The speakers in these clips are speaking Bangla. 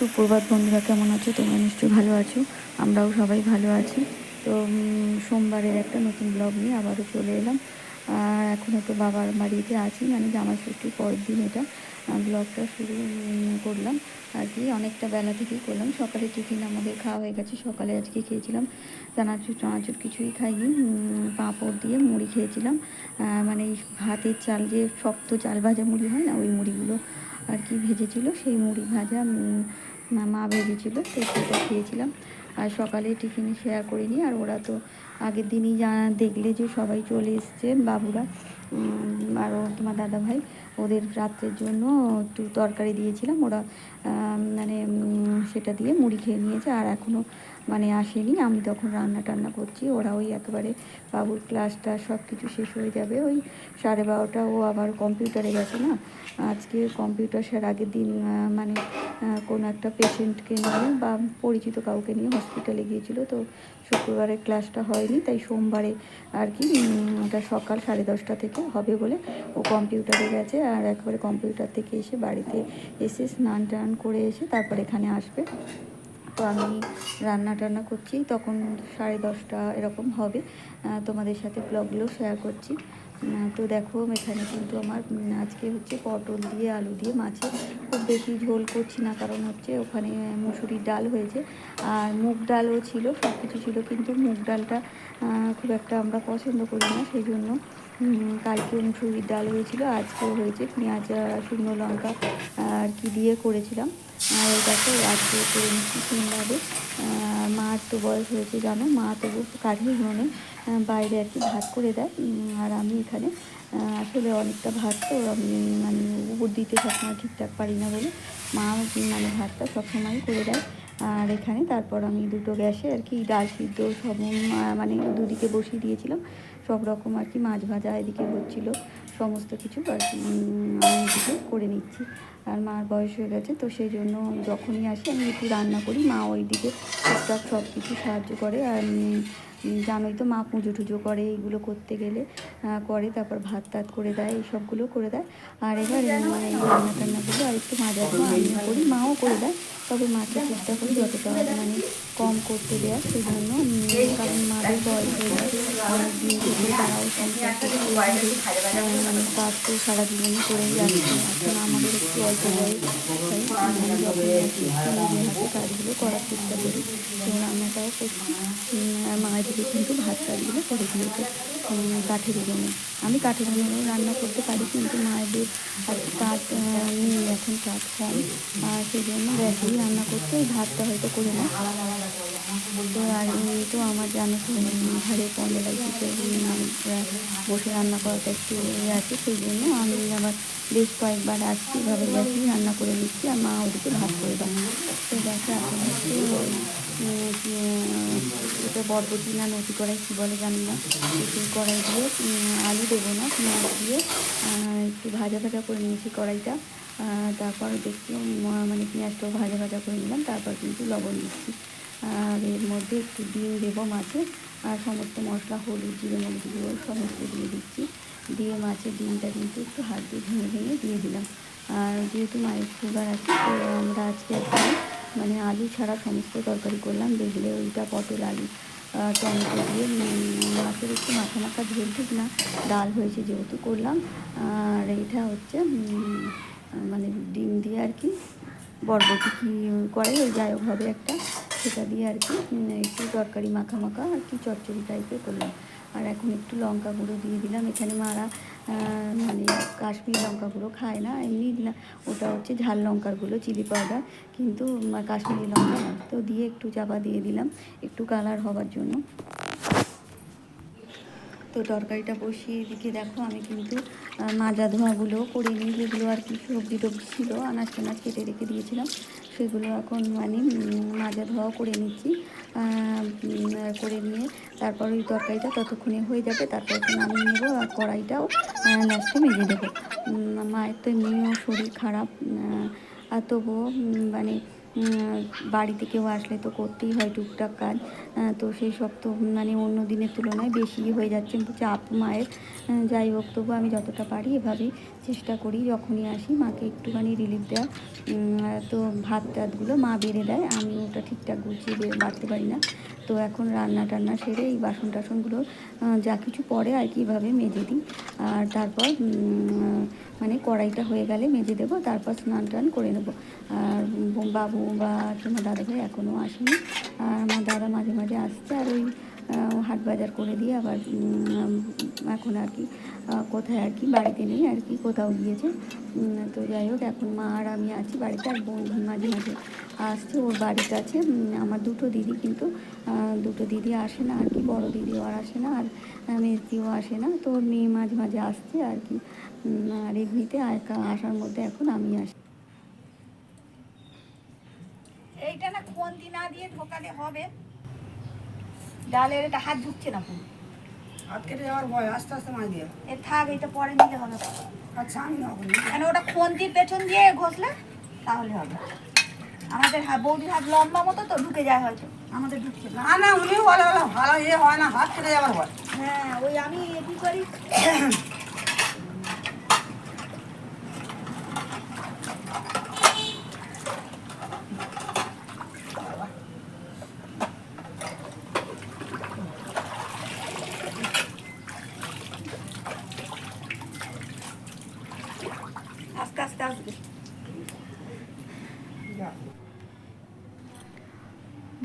সুপ্রভাত বন্ধুরা, কেমন আছো? তোমরা নিশ্চয়ই ভালো আছো। আমরাও সবাই ভালো আছি। তো সোমবারের একটা নতুন ব্লগ নিয়ে আবারও চলে এলাম। আর এখনও তো বাবার বাড়িতে আছি মানে জামা ষষ্ঠীর পরের দিন এটা ব্লগটা শুরু করলাম। আর কি, অনেকটা বেলা থেকেই করলাম। সকালে টিফিন আমাদের খাওয়া হয়ে গেছে। সকালে আজকে খেয়েছিলাম চানাচুর চানাচুর কিছুই খাইনি। পাঁপড় দিয়ে মুড়ি খেয়েছিলাম। মানে ভাতের চাল যে শক্ত চাল ভাজা মুড়ি হয় না, ওই মুড়িগুলো আর কি ভেজেছিল। সেই মুড়ি ভাজা মা ভেজেছিল তো সেটা খেয়েছিলাম। আর সকালে টিফিনে শেয়ার করিনি আর ওরা তো আগের দিনই যা দেখলে যে সবাই চলে এসছে, বাবুরা। আরও আর তোমার দাদা ভাই ওদের রাত্রের জন্য একটু তরকারি দিয়েছিলাম। ওরা মানে সেটা দিয়ে মুড়ি খেয়ে নিয়েছে আর এখনও মানে আসেনি। আমি তখন রান্না টান্না করছি। ওরা ওই একেবারে বাবুর ক্লাসটা সব কিছু শেষ হয়ে যাবে। ওই সাড়ে বারোটা, ও আবার কম্পিউটারে গেছে না। আজকে কম্পিউটার স্যার আগের দিন মানে কোনো একটা পেশেন্টকে নিয়ে বা পরিচিত কাউকে নিয়ে হসপিটালে গিয়েছিল। তো শুক্রবারের ক্লাসটা হয়নি, তাই সোমবারে আর কি ওটা সকাল সাড়ে দশটা থেকে হবে বলে ও কম্পিউটারে গেছে। আর একবারে কম্পিউটার থেকে এসে বাড়িতে এসে স্নান টান করে এসে তারপর এখানে আসবে। তো আমি রান্না টান্না করছি, তখন সাড়ে দশটা এরকম হবে। তোমাদের সাথে ব্লগগুলো শেয়ার করছি। তো দেখো, এখানে কিন্তু আমার আজকে হচ্ছে পটল দিয়ে, আলু দিয়ে মাছের খুব বেশি ঝোল করছি না, কারণ হচ্ছে ওখানে মুসুরির ডাল হয়েছে। আর মুগ ডালও ছিল সব কিছু ছিল, কিন্তু মুগ ডালটা খুব একটা আমরা পছন্দ করি না, সেই জন্য কালকে মুসুরির ডাল হয়েছিল আজকেও হয়েছে। পেঁয়াজ শুকনো লঙ্কা আর কি দিয়ে করেছিলাম। আর এটাকে আজকে করে নিচ্ছি তিনভাবে মার তো বয়স হয়েছে জানো? মা তবু কাঠের আহ, বাইরে আর কি ভাত করে দেয়। আর আমি এখানে আসলে অনেকটা ভাত তো আমি মানে উপর দিতে সবসময় ঠিকঠাক পারি না বলে। মা মানে ভাতটা সবসময় করে দেয়। আর এখানে তারপর আমি দুটো গ্যাসে আর কি ডাল সিদ্ধ সব মানে দুদিকে বসিয়ে দিয়েছিলাম। সব রকম আর কি, মাছ ভাজা এদিকে হচ্ছিল, সমস্ত কিছু আমি কিছু করে নিচ্ছি। আর মার বয়স হয়ে গেছে, তো সেই জন্য যখনই আসি আমি একটু রান্না করি, মা ওইদিকে টুকটাক সব কিছু সাহায্য করে। আর জানোই তো মা পুজো টুজো করে, এইগুলো করতে গেলে করে, তারপর ভাত টাত করে দেয় এই সবগুলো করে দেয়। আর এবার মানে রান্না টান্নাগুলো আর একটু মাজা আমি করি, মাও করে দেয়। তবে মাকে চেষ্টা করি যতটা মানে কম করতে দেওয়া সেই জন্য কারণ মাদের বয়স হয়ে যায় অনেক দিন থেকে তারাও মানে কাজ তো সারা জীবনই করেই যাচ্ছে, এখন আমাদের একটু অল্প বয়স কাজগুলো করার চেষ্টা করি, তো রান্নাটাও করছি। আর মা এদিকে কিন্তু ভাত টাতগুলো করে দিয়েছে কাঠের উনুনে। আমি কাঠের উনুনেও রান্না করতে পারি, কিন্তু মায়েদের কাঠ নেই এখন কাঠ কম। আর সেই জন্য গ্যাসেই রান্না করতে ওই ভাতটা হয়তো করে না। তো আর তো আমার জানো ঘরে পনেরো বসে রান্না করাটা একটু ইয়ে আছে। সেই জন্য আমি আবার বেশ কয়েকবার আসছি এভাবে গ্যাসেই রান্না করে নিচ্ছি, আর মা ওদিকে ভাত করে দেয়। তো দেখো, এখন ওটা বরবটি না নটি কড়াই কী বলে জানি না। সেই কড়াই দিয়ে আলু দেবো না, পেঁয়াজ দিয়ে একটু ভাজা ভাজা করে নিয়েছি কড়াইটা। তারপর দেখছি মানে পেঁয়াজটাও ভাজা ভাজা করে নিলাম, তারপর কিন্তু লবণ দিচ্ছি। আর এর মধ্যে একটু ডিম দেবো মাছে, আর সমস্ত মশলা, হলুদ, জিরে, মরিচ গুঁড়ো সমস্ত দিয়ে দিচ্ছি। দিয়ে মাছের ডিমটা কিন্তু একটু হাত দিয়ে ভেঙে ভেঙে দিয়ে দিলাম। আর যেহেতু মায়ের সুগার আছে, তো আমরা আজকে মানে আলু ছাড়া সমস্ত তরকারি করলাম, দেখলে ওইটা পটল আলু টমেটো দিয়ে মাছের একটু মাখা মাখা ঝোল ঠিক না, ডাল হয়েছে যেহেতু করলাম, আর এইটা হচ্ছে মানে ডিম দিয়ে আর কি, বরবটি কি করে, ওই যাই হোক হবে একটা, সেটা দিয়ে আর কি একটু তরকারি মাখা মাখা আর কি চচ্চড়ি টাইপের করলাম। আর এখন একটু লঙ্কা গুঁড়ো দিয়ে দিলাম। এখানে মারা মানে কাশ্মীর লঙ্কা গুঁড়ো খায় না, এমনি ওটা হচ্ছে ঝাল লঙ্কার গুঁড়ো চিলি পাউডার কিন্তু কাশ্মীরি লঙ্কা তো দিয়ে একটু চাপা দিয়ে দিলাম, একটু কালার হওয়ার জন্য। তো তরকারিটা বসিয়ে এদিকে দেখো, আমি কিন্তু মাজা ধোয়াগুলো করে নিই, যেগুলো আর কি সবজি টবজি ছিল আনাজ টানাজ কেটে রেখে দিয়েছিলাম। সেগুলো এখন মানে মাজার মাজা ধোয়াও করে নিচ্ছি। করে নিয়ে তারপর ওই তরকারিটা ততক্ষণে হয়ে যাবে, তারপর আমি নেব আর কড়াইটাও লাস্টে মেজে দেবো। মায়ের তো এমনিও শরীর খারাপ আর তবুও মানে বাড়িতে কেউ আসলে তো করতেই হয় টুকটাক কাজ। তো সেই সব তো মানে অন্য দিনের তুলনায় বেশি হয়ে যাচ্ছে, কিন্তু চাপ মায়ের। যাই হোক তবু আমি যতটা পারি এভাবেই চেষ্টা করি, যখনই আসি মাকে একটুখানি রিলিফ দেওয়া। তো ভাত টাতগুলো মা বেড়ে দেয় আমি ওটা ঠিকঠাক গুছিয়ে বাড়তে পারি না। তো এখন রান্না টান্না সেরে এই বাসন টাসনগুলো যা কিছু পরে আর কি এভাবে মেজে দিই। আর তারপর মানে কড়াইটা হয়ে গেলে মেজে দেবো, তারপর স্নান টান করে নেব। আর বাবু বা তোমার দাদাভাই এখনও আসেনি। আর আমার দাদা মাঝে মাঝে আসছে আর ওই হাট বাজার করে দিয়ে আবার এখন আর কি কোথায় আর কি, বাড়িতে নেই আর কি, কোথাও গিয়েছে। তো যাই হোক, এখন মা আর আমি আছি বাড়িতে, আর বোন মাঝে মাঝে আসছে ওর বাড়িতে আছে। আমার দুটো দিদি কিন্তু দুটো দিদি আসে না আর কি বড় দিদিও আর আসে না আর মেজদিও আসে না। তো ওর মেয়ে মাঝে মাঝে আসছে আর কি। আর এমনিতে আসার মধ্যে এখন আমি আসি। এইটা না খন্তি না দিয়ে ঢোকালে হবে। ডালের এটা হাত ঢুকছে না পুরো। হাত কেটে যাওয়ার ভয় আস্তে আস্তে মাছ দিয়ে। এ থাক এটা পরে নিলে হবে। আচ্ছা আমি না করি কেন ওটা খন্তির পেছন দিয়ে ঘষলে তাহলে হবে। আমাদের হাত বৌদির হাত লম্বা মতো তো ঢুকে যায় হয়তো। আমাদের ঢুকছে না না না উনিও বলে বলে ভালো ইয়ে হয় না হাত কেটে যাওয়ার ভয়। হ্যাঁ ওই আমি কি করি? আস্তে আস্তে আসবে।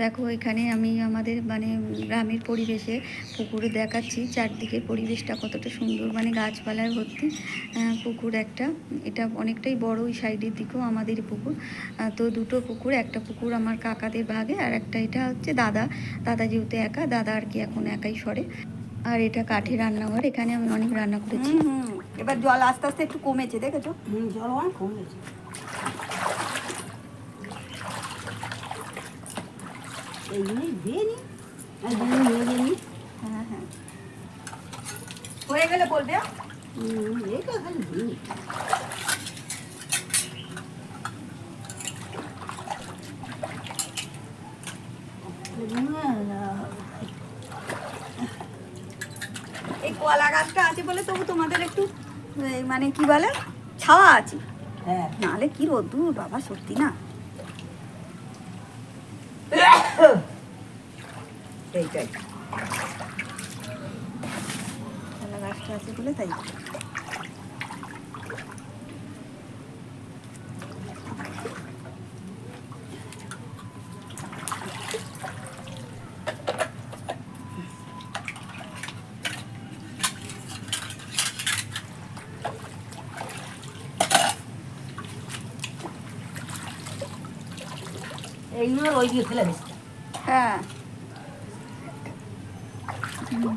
দেখো এখানে আমি আমাদের মানে গ্রামের পরিবেশে পুকুরে দেখাচ্ছি। চারদিকের পরিবেশটা কতটা সুন্দর মানে গাছপালায় ভর্তি পুকুর একটা। এটা অনেকটাই বড় ওই সাইডের দিকেও আমাদের পুকুর। তো দুটো পুকুর একটা পুকুর আমার কাকাদের ভাগে আর একটা এটা হচ্ছে দাদা। দাদা যেহেতু একা দাদা আর কি এখন একাই সরে। আর এটা কাঠের রান্নাঘর এখানে আমি অনেক রান্না করেছি। এবার জল আস্তে আস্তে একটু কমেছে দেখেছ? জল অনেক কমে এই দিয়ে নি আর নিয়ে গিয়ে নি হ্যাঁ হ্যাঁ হয়ে গেলে বলবে? এই তো খালি দিই এই কলা গাছটা আছে বলে তবু তোমাদের একটু মানে কি বলে ছাওয়া আছে হ্যাঁ নাহলে কি রোদ্দুর বাবা সত্যি না এইটাই। কলা গাছটা আছে বলে তাই। এইগুলো ওই দিয়ে ফেলে দিস। হ্যাঁ।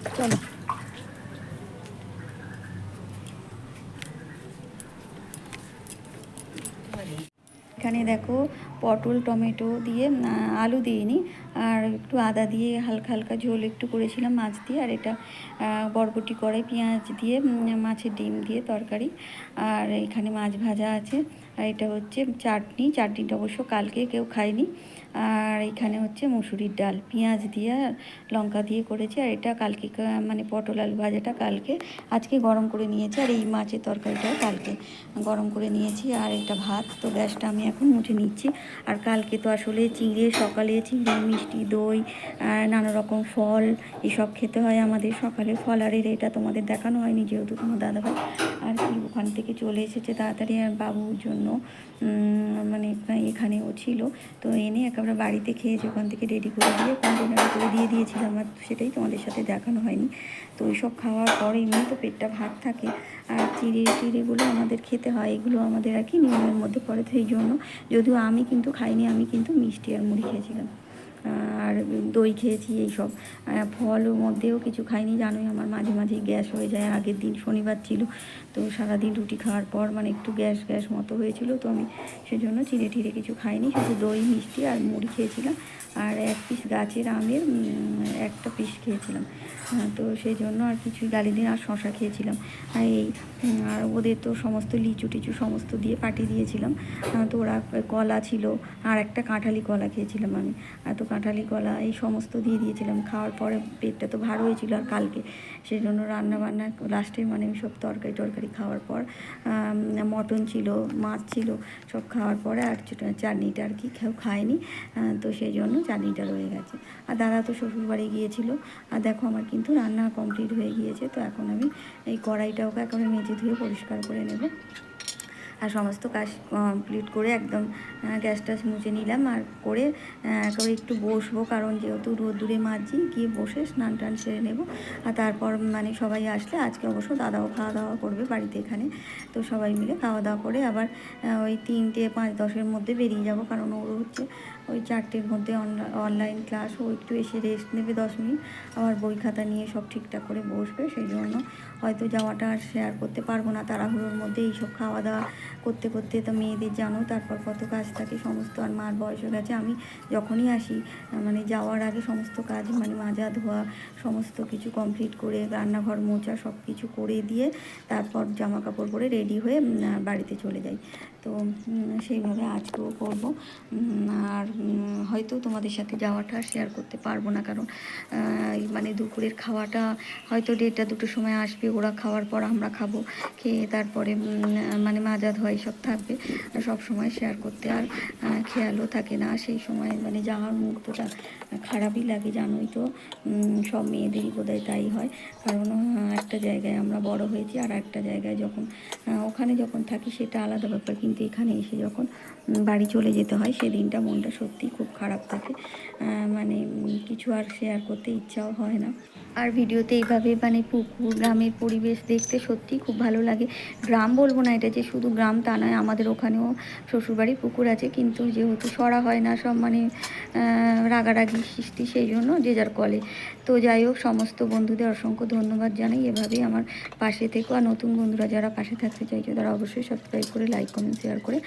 চলো এখানে দেখো পটল টমেটো দিয়ে আলু দিইনি আর একটু আদা দিয়ে হালকা হালকা ঝোল একটু করেছিলাম মাছ দিয়ে, আর এটা বরবটি কড়াই, পেঁয়াজ দিয়ে মাছের ডিম দিয়ে তরকারি। আর এখানে মাছ ভাজা আছে, আর এটা হচ্ছে চাটনি। চাটনিটা অবশ্য কালকে কেউ খায়নি। আর এখানে হচ্ছে মুসুরির ডাল, পেঁয়াজ দিয়ে আর লঙ্কা দিয়ে করেছি। আর এটা কালকে মানে পটল আলু ভাজাটা কালকে, আজকে গরম করে নিয়েছি। আর এই মাছের তরকারিটাও কালকে গরম করে নিয়েছি। আর এটা ভাত, তো গ্যাসটা আমি এখন মুছে নিচ্ছি। আর কালকে তো আসলে চিঁড়ে, সকালে চিঁড়ে, মিষ্টি দই আর নানা রকম ফল, এসব খেতে হয় আমাদের সকালে। ফলারের এটা তোমাদের দেখানো হয়নি যেহেতু তোমার দাদাভাই। আর কি, ওখান থেকে চলে এসেছে তাড়াতাড়ি আর বাবুর জন্য। মানে এখানে ও ছিল। তো এনে একেবারে বাড়িতে খেয়েছে, ওখান থেকে রেডি করে দিয়ে কন্টেনারে করে দিয়ে দিয়েছিলাম। আর সেটাই তোমাদের সাথে দেখানো হয়নি। তো ওইসব খাওয়ার পর এমনি তো পেটটা ভাত থাকে। আর চিড়ে টিড়েগুলো আমাদের খেতে হয়, এগুলো আমাদের আর কি নিয়মের মধ্যে পড়ে। সেই জন্য যদিও আমি কিন্তু খাইনি, আমি কিন্তু মিষ্টি আর মুড়ি খেয়েছিলাম। আর দই খেয়েছি এইসব। ফলের মধ্যেও কিছু খাইনি, জানোই আমার মাঝে মাঝে গ্যাস হয়ে যায়। আগের দিন শনিবার ছিল, তো সারাদিন রুটি খাওয়ার পর মানে একটু গ্যাস গ্যাস মতো হয়েছিল, তো আমি সেজন্য চিড়ে টিড়ে কিছু খাইনি, শুধু দই, মিষ্টি আর মুড়ি খেয়েছিলাম। আর এক পিস গাছের আমের একটা পিস খেয়েছিলাম। তো সেই জন্য আর কিছুই গালি দিন আর শশা খেয়েছিলাম। আর এই, আর ওদের তো সমস্ত লিচু টিচু সমস্ত দিয়ে পাঠিয়ে দিয়েছিলাম। তো ওরা কলা ছিল, আর একটা কাঁঠালি কলা খেয়েছিলাম আমি। আর তো কাঁঠালি কলা, এই সমস্ত দিয়ে দিয়েছিলাম। খাওয়ার পরে পেটটা তো ভার হয়েছিল আর কালকে। সেই জন্য রান্না বান্না লাস্টে মানে সব তরকারি টরকারি খাওয়ার পর মটন ছিল, মাছ ছিল, সব খাওয়ার পরে আর চুটা- চাটনিটা আর কি কেউ খায়নি। তো সেই জন্য চাটনিটা রয়ে গেছে। আর দাদা তো শ্বশুরবাড়ি গিয়েছিল। আর দেখো আমার কিন্তু রান্না কমপ্লিট হয়ে গিয়েছে। তো এখন আমি এই কড়াইটাকে এখন মেজে ধুয়ে পরিষ্কার করে নেব। আর সমস্ত কাজ কমপ্লিট করে একদম গ্যাস ট্যাস মুছে নিলাম আর করে একবার একটু বসবো। কারণ যেহেতু রোদ্দুরে মাঝি গিয়ে বসে স্নান টান সেরে নেব। আর তারপর মানে সবাই আসলে, আজকে অবশ্য দাদাও খাওয়া দাওয়া করবে বাড়িতে এখানে। তো সবাই মিলে খাওয়া দাওয়া করে আবার ওই তিনটে পাঁচ দশের মধ্যে বেরিয়ে যাব। কারণ ওর হচ্ছে ওই চারটের মধ্যে অনলাইন ক্লাস ও একটু এসে রেস্ট নেবে দশ মিনিট। আবার বই খাতা নিয়ে সব ঠিকঠাক করে বসবে সেই জন্য হয়তো যাওয়াটা আর শেয়ার করতে পারব না। তাড়াহুড়োর মধ্যে এইসব খাওয়া দাওয়া করতে করতে তো মেয়েদের জানো তারপর কত কাজ থাকে, সমস্ত আর মার বয়স হয়ে গেছে, আমি যখনই আসি মানে যাওয়ার আগে সমস্ত কাজ মানে মাজা ধোয়া, সমস্ত কিছু কমপ্লিট করে, রান্নাঘর মোচা সব কিছু করে দিয়ে, তারপর জামা কাপড় পরে রেডি হয়ে বাড়িতে চলে যাই। তো সেইভাবে আজকেও করব। আর হয়তো তোমাদের সাথে যাওয়াটা শেয়ার করতে পারব না। কারণ মানে দুপুরের খাওয়াটা হয়তো দেড়টা দুটোর সময় আসবে, ওরা খাওয়ার পর আমরা খাব, খেয়ে তারপরে মানে মাজা ধোয়া সব থাকবে। সব সময় শেয়ার করতে আর খেয়ালও থাকে না। সেই সময় মানে যাওয়ার মুহূর্তটা খারাপই লাগে, জানোই তো। সব মেয়েদেরই বোধহয় তাই হয়। কারণ একটা জায়গায় আমরা বড় হয়েছি আর একটা জায়গায় যখন ওখানে যখন থাকি সেটা আলাদা ব্যাপার। কিন্তু এখানে এসে যখন বাড়ি চলে যেতে হয়, সেদিনটা মনটা সত্যিই খুব খারাপ থাকে। মানে কিছু আর শেয়ার করতে ইচ্ছাও হয় না। আর ভিডিওতে এইভাবে মানে পুকুর, গ্রামের পরিবেশ দেখতে সত্যি খুব ভালো লাগে। গ্রাম বলব না এটা যে শুধু গ্রাম তা নয়, আমাদের ওখানেও শ্বশুরবাড়ি পুকুর আছে। কিন্তু যেহেতু সরা হয় না সব মানে রাগারাগি সৃষ্টি সেই জন্য যে যার কলে। তো যাই হোক, সমস্ত বন্ধুদের অসংখ্য ধন্যবাদ জানাই। এভাবেই আমার পাশে থেকো। আর নতুন বন্ধুরা যারা পাশে থাকতে চাইছো, তারা অবশ্যই সাবস্ক্রাইব করে লাইক কমেন্ট শেয়ার করে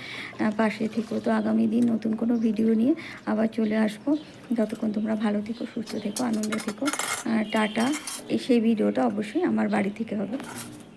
পাশে থেকো। তো আগামী দিন নতুন কোনো ভিডিও নিয়ে আবার চলে আসব। যতক্ষণ তোমরা ভালো থেকো, সুস্থ থেকো, আনন্দ থেকো টাটা। এই সেই ভিডিওটা অবশ্যই আমার বাড়ি থেকে হবে।